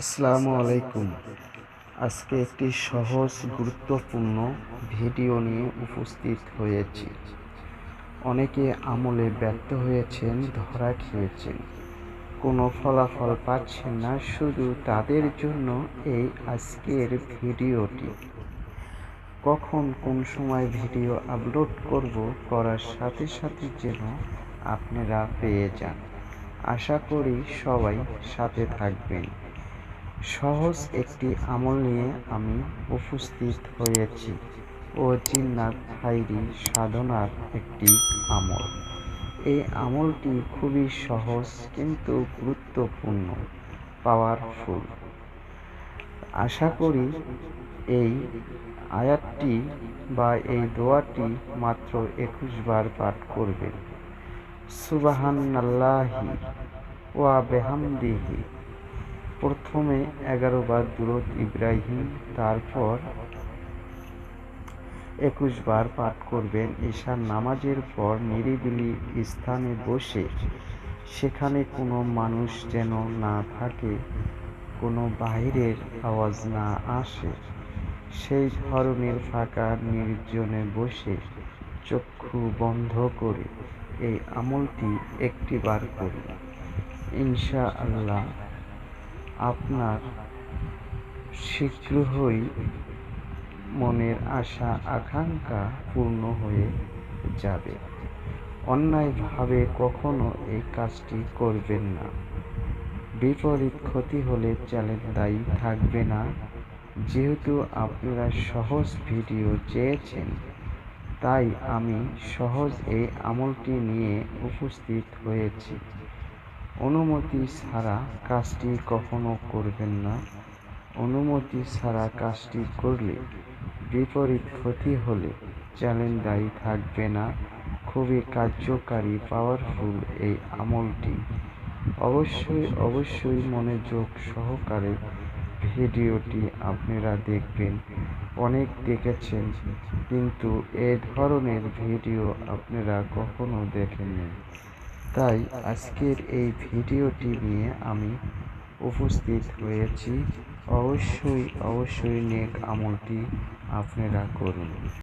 আসসালামু আলাইকুম। আজকে একটি সহজ, গুরুত্বপূর্ণ ভিডিও নিয়ে উপস্থিত হয়েছি। অনেকে আমলে ব্যর্থ হয়েছেন, ধরা খেয়েছেন। কোনো ফলাফল পাচ্ছেন না, শুধু তাদের জন্য এই আজকের ভিডিওটি। কখন কোন সময় ভিডিও আপলোড করব করার সাথে সাথে যেন আপনারা পেয়ে যান। আশা করি সবাই সাথে থাকবেন। সহজ একটি আমল নিয়ে আমি উপস্থিত হয়েছি। ও জিন্নাত হাইরি সাধনার একটি আমল। এই আমলটি খুবই সহজ কিন্তু গুরুত্বপূর্ণ পাওয়ারফুল আশা করি এই আয়াতটি বা এই দোয়াটি মাত্র একুশ বার পাঠ করবেন। সুবাহান্নাল্লাহি ওয়া বেহামদিহি। প্রথমে এগারো বার দুরত ইব্রাহিম, তারপর একুশ বার পাঠ করবেন। ঈশার নামাজের পর নিরিবিলি স্থানে বসে সেখানে কোনো মানুষ যেন না থাকে, কোনো বাহিরের আওয়াজ না আসে। সেই ধরনের ফাঁকা নির্জনে বসে চক্ষু বন্ধ করে এই আমলটি একটিবার করুন। ইনশা আল্লাহ আপনার শীঘ্রই মনের আশা, আকাঙ্ক্ষা পূর্ণ হয়ে যাবে। অন্যায়ভাবে কখনো এই কাজটি করবেন না। বিপরীত ক্ষতি হলে চ্যালেঞ্জ দায়ী থাকবে না। যেহেতু আপনারা সহজ ভিডিও চেয়েছেন, তাই আমি সহজ এই আমলটি নিয়ে উপস্থিত হয়েছি। অনুমতি ছাড়া কাজটি কখনো করবেন না। অনুমতি ছাড়া কাজটি করলে বিপরীত ক্ষতি হলে চ্যালেঞ্জ দায়ী থাকবে না। খুবই কার্যকারী পাওয়ারফুল এই আমলটি। অবশ্যই অবশ্যই মনোযোগ সহকারে ভিডিওটি আপনারা দেখবেন। অনেক দেখেছেন, কিন্তু এ ধরনের ভিডিও আপনারা কখনো দেখেননি। তাই আজকের এই ভিডিওটি নিয়ে আমি উপস্থিত হয়েছি। অবশ্যই অবশ্যই নেক আমলটি আপনারা করুন।